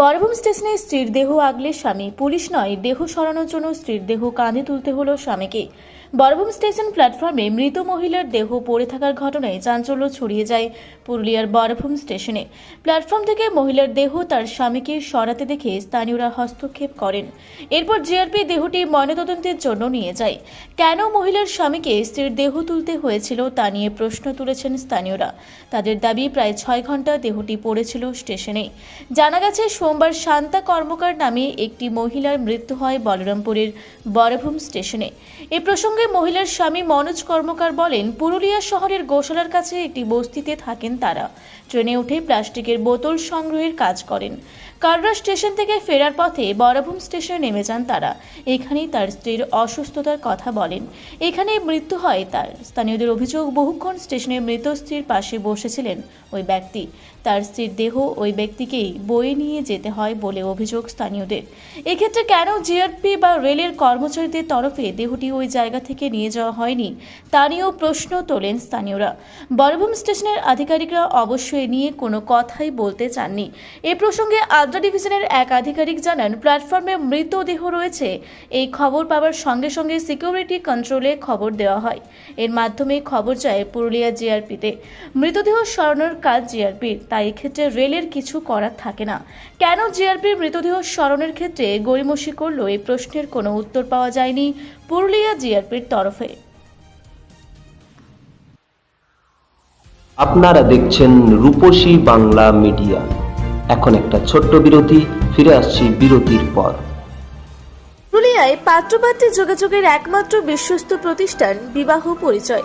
বরভূম স্টেশনে স্ত্রীর দেহ আগলে স্বামী। পুলিশ নয়, দেহ সরানোর জন্য স্ত্রীর দেহ কাঁধে তুলতে হলো স্বামীকে। বরভূম স্টেশন প্ল্যাটফর্মে মৃত মহিলার দেহ পড়ে থাকার ঘটনায় চাঞ্চল্য ছড়িয়ে যায় পুরুলিয়ার বরভূম স্টেশনে। প্ল্যাটফর্ম থেকে মহিলার দেহ তার স্বামীকে সরাতে দেখে স্থানীয়রা হস্তক্ষেপ করেন। এরপর জিআরপি দেহটি ময়নাতদন্তের জন্য নিয়ে যায়। কেন মহিলার স্বামীকে স্ত্রীর দেহ তুলতে হয়েছিল তা নিয়ে প্রশ্ন তুলেছেন স্থানীয়রা। তাদের দাবি, প্রায় ছয় ঘণ্টা দেহটি পড়েছিল স্টেশনে জানা গেছে, সোমবার শান্তা কর্মকার নামে একটি মহিলার মৃত্যু হয় বলরামপুরের বরভূম স্টেশনে। এ প্রসঙ্গে মহিলার স্বামী মনোজ কর্মকার বলেন, পুরুলিয়া শহরের গোশালার কাছে একটি বস্তিতে থাকেন তারা। ট্রেনে উঠে প্লাস্টিকের বোতল সংগ্রহের কাজ করেন। কাররা স্টেশন থেকে ফেরার পথে বরাভূম স্টেশনে নেমে যান তারা। এখানেই তার স্ত্রীর অসুস্থতার কথা বলেন। এখানেই মৃত্যু হয় তার। স্থানীয়দের অভিযোগ, বহুক্ষণ স্টেশনে মৃত স্ত্রীর পাশে বসেছিলেন ওই ব্যক্তি। তার স্ত্রীর দেহ ওই ব্যক্তিকেই বয়ে নিয়ে যেতে হয় বলে অভিযোগ স্থানীয়দের। এক্ষেত্রে কেন জিআরপি বা রেলের কর্মচারীদের তরফে দেহটি ওই জায়গা থেকে নিয়ে যাওয়া হয়নি? তা নিয়েও প্রশ্ন তোলেন স্থানীয়রা। বরভূম স্টেশনের আধিকারিকরা অবশ্য এ নিয়ে কোনো কথাই বলতে চাননি। এ প্রসঙ্গে আদ্রা ডিভিশনের এক আধিকারিক জানান, প্ল্যাটফর্মে মৃতদেহ রয়েছে। এই খবর পাওয়ার সঙ্গে সঙ্গে সিকিউরিটি কন্ট্রোলে খবর দেওয়া হয়। এর মাধ্যমে খবর যায় পুরুলিয়া জিআরপিতে। মৃতদেহ সরানোর কাজ জিআরপির। তাই এক্ষেত্রে রেলের কিছু করার থাকে না। কেন জিআরপির মৃতদেহ স্মরণের ক্ষেত্রে গড়িমসি করল এই প্রশ্নের কোনো উত্তর পাওয়া যায়নি পুরুলিয়া জিআরপির তরফে। আপনারা দেখছেন রূপসী বাংলা মিডিয়া। এখন একটা ছোট্ট বিরতি ফিরে আসছি বিরতির পর। পুরুলিয়ায় পাত্রপাত্রী যোগাযোগের একমাত্র বিশ্বস্ত প্রতিষ্ঠান বিবাহ পরিচয়।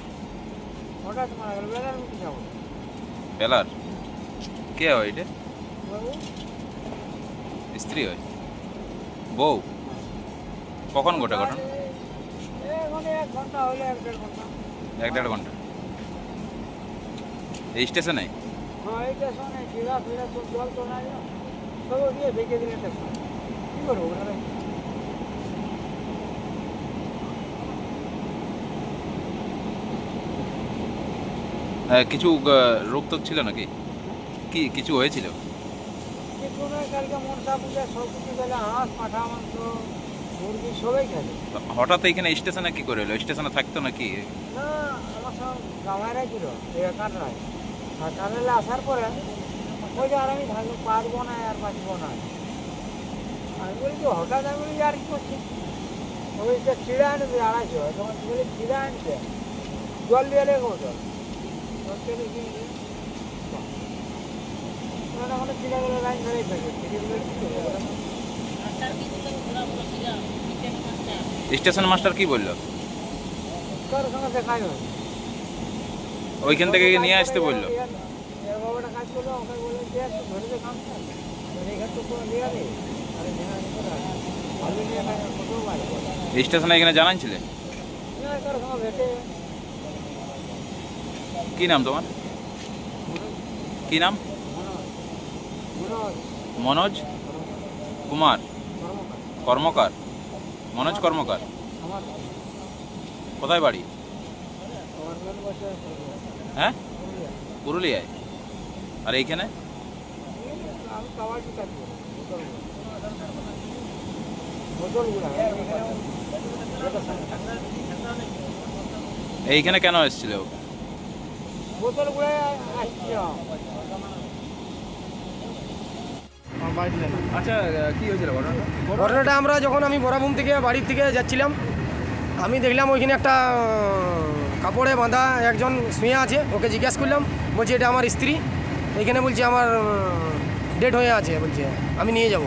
হঠাৎ মারা গেল বেলার মধ্যে যাব বেলার? কে হয় এটা? স্ত্রী হয়? বউ? কখন ঘটে ঘটনা? এখন এক ঘণ্টা হলে এক দেড় ঘণ্টা। এক দেড় ঘণ্টা। এই স্টেশনে হ্যাঁ স্টেশনে জল তো না। সব দিয়ে ভেঙে দিলে স্টেশন। কী করব কিছু রোগ টোগ ছিল নাকি? কি, কিছু হয়েছিল? হঠাৎ এখানে স্টেশনে কি করে এলো? স্টেশনে থাকতো নাকি? না আমার সব জামাইরাই ছিল এই আর কাটরালে আসার পরে ওই যে আর আমি থাকতে পারব না আর বাঁচবো না আমি বলি যে হঠাৎ আমি আর কি করছি ওই যে চিড়া আনবে আড়াইশো তখন বলি চিড়া আনছে জল দিয়ে লেগে জল স্টেশন মাস্টার কি বলল? ওইখান থেকে নিয়ে আসতে বলল? স্টেশনে এখানে জানাইছিলে না কারও সঙ্গে ভেটে কি নাম তোমার? কি নাম? মনোজ? কুমার? কর্মকার। মনোজ কর্মকার। কোথায় বাড়ি? হ্যাঁ? পুরুলিয়ায়। আর এইখানে? এইখানে কেন এসেছিল আসছিলাম আচ্ছা কি হয়েছিল ঘটনাটা? ঘটনাটা আমরা যখন আমি বরাভূম থেকে বাড়ির থেকে যাচ্ছিলাম আমি দেখলাম ওইখানে একটা কাপড়ে বাঁধা একজন শুয়ে আছে ওকে জিজ্ঞাসা করলাম বলছে এটা আমার স্ত্রী? এখানে বলছে আমার ডেট হয়ে আছে। বলছে আমি নিয়ে যাব।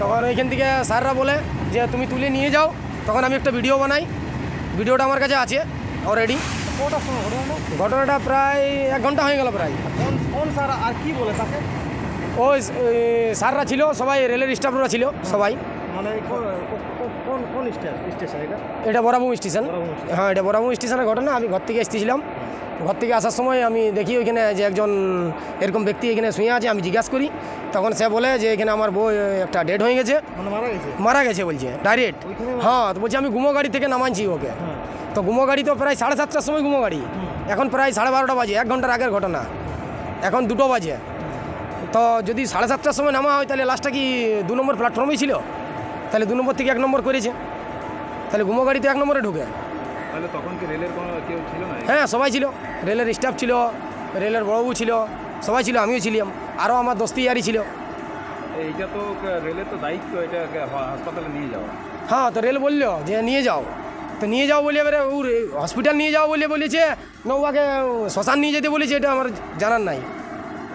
তখন ওইখান থেকে স্যাররা বলে যে তুমি তুলে নিয়ে যাও। তখন আমি একটা ভিডিও বানাই ভিডিওটা আমার কাছে আছে অলরেডি কটার সময় ঘটনাটা ঘটনাটা প্রায় এক ঘণ্টা হয়ে গেল প্রায়। কোন স্যার আর কি বলে তাকে? ওই স্যাররা ছিল সবাই রেলের স্টাফরা ছিল সবাই। মানে কোন কোন স্টে- স্টেশন এটা? এটা স্টেশন। হ্যাঁ এটা বরাবুম স্টেশনের ঘটনা। আমি ঘর থেকে এসেছিলাম। ঘর থেকে আসার সময় আমি দেখি ওইখানে যে একজন এরকম ব্যক্তি এখানে শুয়ে আছে আমি জিজ্ঞাসা করি। তখন সে বলে যে এখানে আমার বউ একটা ডেড হয়ে গেছে। মানে মারা গেছে? বলছে ডাইরেক্ট হ্যাঁ তো বলছি আমি গুমো গাড়ি থেকে নামাইছি ওকে। হ্যাঁ। তো গুমো গাড়ি তো প্রায় সাড়ে সাতটার সময় গুমো গাড়ি। এখন প্রায় সাড়ে বারোটা বাজে এক ঘণ্টার আগের ঘটনা। এখন দুটো বাজে। তো যদি সাড়ে সাতটার সময় নামা হয় তাহলে লাস্টটা কি দু নম্বর প্ল্যাটফর্মেই ছিল? তাহলে দু নম্বর থেকে এক নম্বর করেছে। তাহলে গুমো গাড়ি তো এক নম্বরে ঢুকে। তাহলে তখন কি রেলের কোনো কেউ ছিল না? হ্যাঁ সবাই ছিল। রেলের স্টাফ ছিল রেলের বড়বাবু ছিল সবাই ছিল আমিও ছিলাম আরও আমার দোস্তি ইয়ারি ছিল। এইটা তো রেলের তো দায়িত্ব এটা হাসপাতালে নিয়ে যাওয়া। হ্যাঁ তো রেল বলল যে নিয়ে যাও। তো নিয়ে যাও বলে এবারে ও হসপিটাল নিয়ে যাও বলে বলেছে নৌকাকে শ্মশান নিয়ে যেতে বলেছে এটা আমার জানার নাই।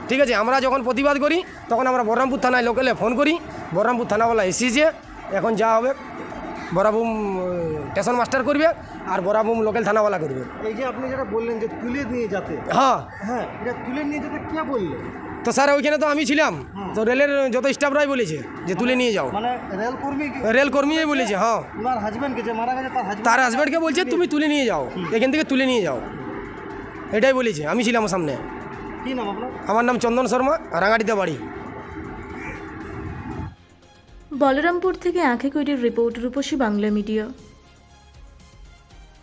ঠিক আছে আমরা যখন প্রতিবাদ করি তখন আমরা বহরমপুর থানায় লোকালে ফোন করি বহরমপুর থানাওয়ালা এসেছে এখন যা হবে বরাবুম স্টেশন মাস্টার করবে আর বরাবুম লোকাল থানাওয়ালা করবে। এই যে আপনি যেটা বললেন যে তুলে নিয়ে যেতে হ্যাঁ। হ্যাঁ এটা তুলে নিয়ে যেতে কে বললে? তো স্যার ওইখানে তো আমি ছিলাম। তো রেলের যত স্টাফরাই বলেছে যে তুলে নিয়ে যাও। মানে রেল কর্মী বলেছে হ্যাঁ। ওনার হাজবেন্ডকে যে মারা গেছে তার হাজবেন্ড তার হাজব্যান্ডকে বলছে তুমি তুলে নিয়ে যাও। এখান থেকে তুলে নিয়ে যাও। এটাই বলেছে আমি ছিলাম সামনে। কি নাম আপনার? আমার নাম চন্দন শর্মা রাঙাটিতে বাড়ি। বলরামপুর থেকে আঁখে কৈরির রিপোর্ট রূপসী বাংলা মিডিয়া।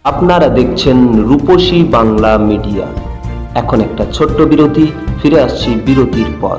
আপনারা দেখছেন রূপসী বাংলা মিডিয়া। এখন একটা ছোট্ট বিরতি, ফিরে আসছি বিরতির পর।